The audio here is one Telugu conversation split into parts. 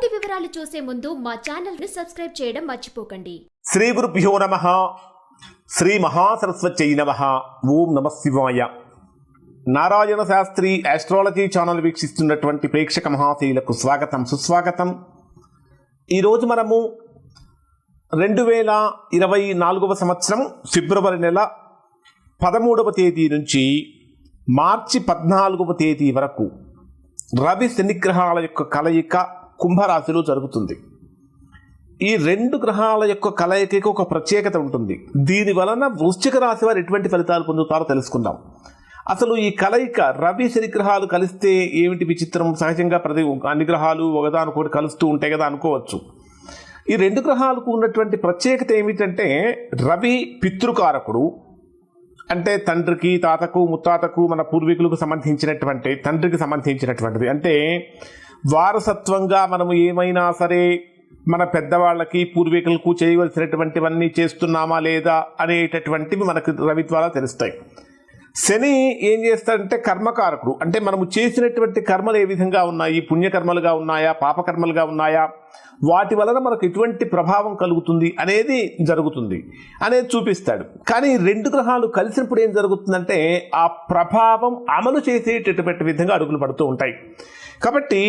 పూర్తి వివరాలు చూసే ముందు మా ఛానల్ని సబ్స్క్రైబ్ చేయడం మర్చిపోకండి. శ్రీ గురుభ్యో నమ. శ్రీ మహాసరస్వతి నమ. ఓం నమ శివాయ. నారాయణ శాస్త్రి ఆస్ట్రాలజీ ఛానల్ వీక్షిస్తున్నటువంటి ప్రేక్షక మహాశీలకు స్వాగతం సుస్వాగతం. ఈరోజు మనము రెండు వేల ఇరవై నాలుగవ సంవత్సరం ఫిబ్రవరి నెల పదమూడవ తేదీ నుంచి మార్చి పద్నాలుగవ తేదీ వరకు రవి శనిగ్రహాల యొక్క కలయిక కుంభరాశిలో జరుగుతుంది. ఈ రెండు గ్రహాల యొక్క కలయికకు ఒక ప్రత్యేకత ఉంటుంది. దీని వలన వృశ్చిక రాశి వారు ఎటువంటి ఫలితాలు పొందుతారో తెలుసుకుందాం. అసలు ఈ కలయిక రవి శనిగ్రహాలు కలిస్తే ఏమిటి విచిత్రం? సహజంగా ప్రతి అన్ని గ్రహాలు ఒకదానికొకటి కలుస్తూ ఉంటాయి కదా అనుకోవచ్చు. ఈ రెండు గ్రహాలకు ఉన్నటువంటి ప్రత్యేకత ఏమిటంటే రవి పితృకారకుడు అంటే తండ్రికి తాతకు ముత్తాతకు మన పూర్వీకులకు సంబంధించినటువంటి తండ్రికి సంబంధించినటువంటిది. అంటే వారసత్వంగా మనము ఏమైనా సరే మన పెద్దవాళ్ళకి పూర్వీకులకు చేయవలసినటువంటివన్నీ చేస్తున్నామా లేదా అనేటటువంటివి మనకు రవి ద్వారా తెలుస్తాయి. శని ఏం చేస్తాడంటే కర్మకారకుడు. అంటే మనము చేసినటువంటి కర్మలు ఏ విధంగా ఉన్నాయి? పుణ్యకర్మలుగా ఉన్నాయా? పాపకర్మలుగా ఉన్నాయా? వాటి వలన మనకు ఎటువంటి ప్రభావం కలుగుతుంది అనేది జరుగుతుంది. అనేది చూపిస్తాడు. కానీ రెండు గ్రహాలు కలిసినప్పుడు ఏం జరుగుతుందంటే ఆ ప్రభావం అమలు చేసేటటువంటి విధంగా అడుగులు పడుతూ ఉంటాయి. కాబట్టి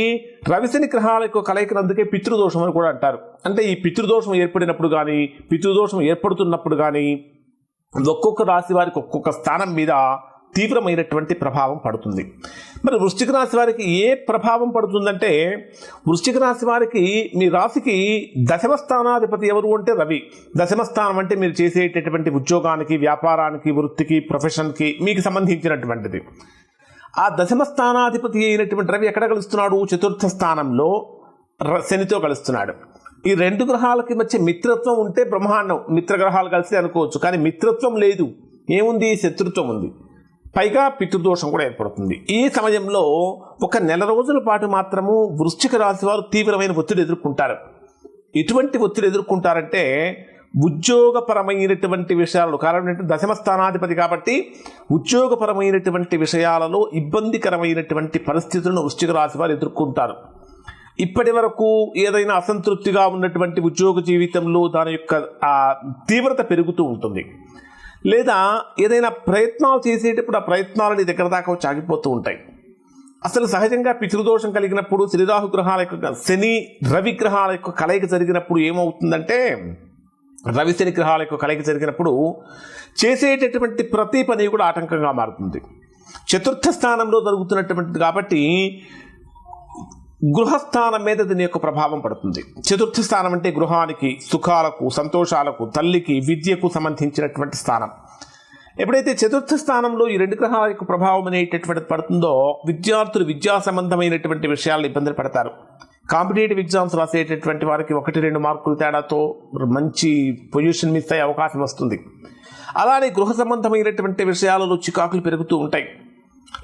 రవిశని గ్రహాల యొక్క కలయికనందుకే పితృదోషం అని కూడా అంటారు. అంటే ఈ పితృదోషం ఏర్పడినప్పుడు కానీ పితృదోషం ఏర్పడుతున్నప్పుడు కానీ ఒక్కొక్క రాశి వారికి ఒక్కొక్క స్థానం మీద తీవ్రమైనటువంటి ప్రభావం పడుతుంది. మరి వృశ్చిక రాశి వారికి ఏ ప్రభావం పడుతుందంటే వృశ్చిక రాశి వారికి మీ రాశికి దశమ స్థానాధిపతి ఎవరు అంటే రవి. దశమ స్థానం అంటే మీరు చేసేటటువంటి ఉద్యోగానికి వ్యాపారానికి వృత్తికి ప్రొఫెషన్కి మీకు సంబంధించినటువంటిది. ఆ దశమ స్థానాధిపతి అయినటువంటి రవి ఎక్కడ కలుస్తున్నాడు? చతుర్థ స్థానంలో ర- శనితో కలుస్తున్నాడు. ఈ రెండు గ్రహాలకి మధ్య మిత్రత్వం ఉంటే బ్రహ్మాండం మిత్రగ్రహాలు కలిసి అనుకోవచ్చు. కానీ మిత్రత్వం లేదు. ఏముంది? శత్రుత్వం ఉంది. పైగా పితృదోషం కూడా ఏర్పడుతుంది. ఈ సమయంలో ఒక నెల రోజుల పాటు మాత్రము వృశ్చిక రాశి వారు తీవ్రమైన ఒత్తిడి ఎదుర్కొంటారు. ఎటువంటి ఒత్తిడి ఎదుర్కొంటారంటే ఉద్యోగపరమైనటువంటి విషయాలు కారణం ఏంటంటే దశమ స్థానాధిపతి కాబట్టి ఉద్యోగపరమైనటువంటి విషయాలలో ఇబ్బందికరమైనటువంటి పరిస్థితులను వృశ్చిక రాశి వారు ఎదుర్కొంటారు. ఇప్పటి వరకు ఏదైనా అసంతృప్తిగా ఉన్నటువంటి ఉద్యోగ జీవితంలో దాని యొక్క తీవ్రత పెరుగుతూ ఉంటుంది. లేదా ఏదైనా ప్రయత్నాలు చేసేటప్పుడు ఆ ప్రయత్నాలని దగ్గర దాకా చాగిపోతూ ఉంటాయి. అసలు సహజంగా పితృదోషం కలిగినప్పుడు శ్రీరాహు గ్రహాల యొక్క శని రవి గ్రహాల యొక్క కలయిక జరిగినప్పుడు ఏమవుతుందంటే రవిశని గ్రహాల యొక్క కలయిక జరిగినప్పుడు చేసేటటువంటి ప్రతి పని కూడా ఆటంకంగా మారుతుంది. చతుర్థ స్థానంలో జరుగుతున్నటువంటిది కాబట్టి గృహస్థానం మీద దీని యొక్క ప్రభావం పడుతుంది. చతుర్థ స్థానం అంటే గృహానికి సుఖాలకు సంతోషాలకు తల్లికి విద్యకు సంబంధించినటువంటి స్థానం. ఎప్పుడైతే చతుర్థ స్థానంలో ఈ రెండు గ్రహాల యొక్క ప్రభావం అనేటటువంటిది పడుతుందో విద్యార్థులు విద్యా సంబంధమైనటువంటి విషయాలు ఇబ్బందులు పడతారు. కాంపిటేటివ్ ఎగ్జామ్స్ రాసేటటువంటి వారికి ఒకటి రెండు మార్కుల తేడాతో మంచి పొజిషన్ మిస్ అయ్యే అవకాశం వస్తుంది. అలానే గృహ సంబంధమైనటువంటి విషయాలలో చికాకులు పెరుగుతూ ఉంటాయి.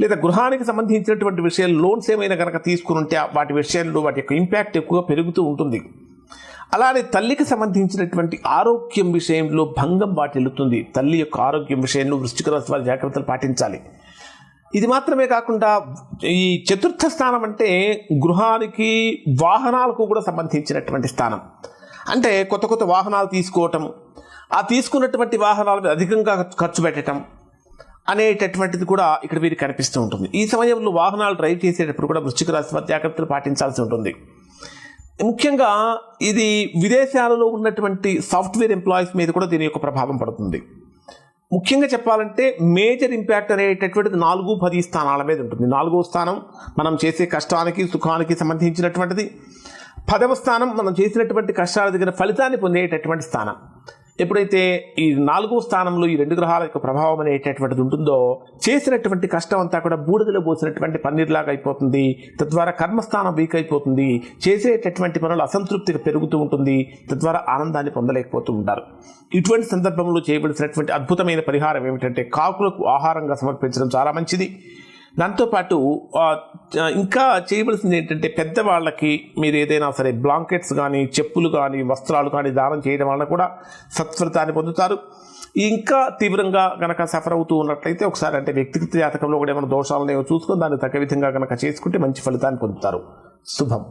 లేదా గృహానికి సంబంధించినటువంటి విషయాలు లోన్స్ ఏమైనా కనుక తీసుకుని ఉంటే వాటి విషయంలో వాటి యొక్క ఇంపాక్ట్ ఎక్కువగా పెరుగుతూ ఉంటుంది. అలానే తల్లికి సంబంధించినటువంటి ఆరోగ్యం విషయంలో భంగం వాటిల్లుతుంది. తల్లి యొక్క ఆరోగ్యం విషయంలో వృశ్చిక రాశి వారి జాగ్రత్తలు పాటించాలి. ఇది మాత్రమే కాకుండా ఈ చతుర్థ స్థానం అంటే గృహానికి వాహనాలకు కూడా సంబంధించినటువంటి స్థానం. అంటే కొత్త కొత్త వాహనాలు తీసుకోవటం ఆ తీసుకున్నటువంటి వాహనాల మీద అధికంగా ఖర్చు పెట్టడం అనేటటువంటిది కూడా ఇక్కడ వీరికి కనిపిస్తూ ఉంటుంది. ఈ సమయంలో వాహనాలు డ్రైవ్ చేసేటప్పుడు కూడా వృశ్చిక రాశి జాగ్రత్తలు పాటించాల్సి ఉంటుంది. ముఖ్యంగా ఇది విదేశాలలో ఉన్నటువంటి సాఫ్ట్వేర్ ఎంప్లాయీస్ మీద కూడా దీని యొక్క ప్రభావం పడుతుంది. ముఖ్యంగా చెప్పాలంటే మేజర్ ఇంపాక్ట్ అనేటటువంటిది నాలుగు పది స్థానాల మీద ఉంటుంది. నాలుగో స్థానం మనం చేసే కష్టానికి సుఖానికి సంబంధించినటువంటిది. పదవ స్థానం మనం చేసినటువంటి కష్టాల దగ్గర ఫలితాన్ని పొందేటటువంటి స్థానం. ఎప్పుడైతే ఈ నాలుగో స్థానంలో ఈ రెండు గ్రహాల యొక్క ప్రభావం అనేటటువంటిది ఉంటుందో చేసినటువంటి కష్టం అంతా కూడా బూడిదలో పోసినటువంటి పన్నీర్లాగా అయిపోతుంది. తద్వారా కర్మస్థానం వీక్ అయిపోతుంది. చేసేటటువంటి పనులు అసంతృప్తిగా పెరుగుతూ ఉంటుంది. తద్వారా ఆనందాన్ని పొందలేకపోతూ ఉంటారు. ఇటువంటి సందర్భంలో చేయవలసినటువంటి అద్భుతమైన పరిహారం ఏమిటంటే కాకులకు ఆహారంగా సమర్పించడం చాలా మంచిది. దాంతోపాటు ఇంకా చేయవలసింది ఏంటంటే పెద్దవాళ్ళకి మీరు ఏదైనా సరే బ్లాంకెట్స్ కానీ చెప్పులు కానీ వస్త్రాలు కానీ దానం చేయడం వలన కూడా సత్ఫలితాన్ని పొందుతారు. ఇంకా తీవ్రంగా కనుక సఫర్ అవుతూ ఉన్నట్లయితే ఒకసారి అంటే వ్యక్తిగత జాతకంలో కూడా ఏమైనా దోషాలు చూసుకొని దాన్ని తగ్గ విధంగా కనుక చేసుకుంటే మంచి ఫలితాన్ని పొందుతారు. శుభం.